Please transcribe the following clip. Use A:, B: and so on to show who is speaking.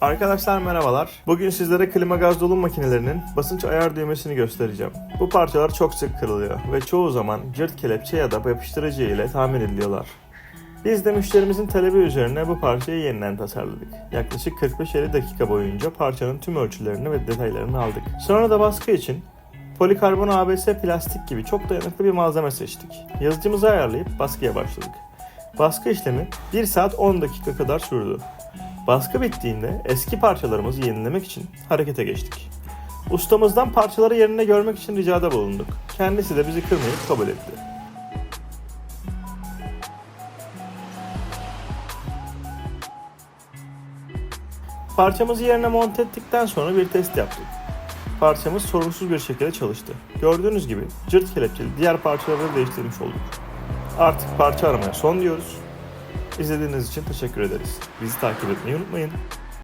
A: Arkadaşlar merhabalar. Bugün sizlere klima gaz dolum makinelerinin basınç ayar düğmesini göstereceğim. Bu parçalar çok sık kırılıyor ve çoğu zaman cırt kelepçe ya da yapıştırıcı ile tamir ediliyorlar. Biz de müşterimizin talebi üzerine bu parçayı yeniden tasarladık. Yaklaşık 45-50 dakika boyunca parçanın tüm ölçülerini ve detaylarını aldık. Sonra da baskı için polikarbon ABS plastik gibi çok dayanıklı bir malzeme seçtik. Yazıcımızı ayarlayıp baskıya başladık. Baskı işlemi 1 saat 10 dakika kadar sürdü. Baskı bittiğinde eski parçalarımızı yenilemek için harekete geçtik. Ustamızdan parçaları yerine görmek için ricada bulunduk. Kendisi de bizi kırmayıp kabul etti. Parçamızı yerine monte ettikten sonra bir test yaptık. Parçamız sorunsuz bir şekilde çalıştı. Gördüğünüz gibi cırt kelepçeli diğer parçaları değiştirmiş olduk. Artık parça aramaya son diyoruz. İzlediğiniz için teşekkür ederiz. Bizi takip etmeyi unutmayın.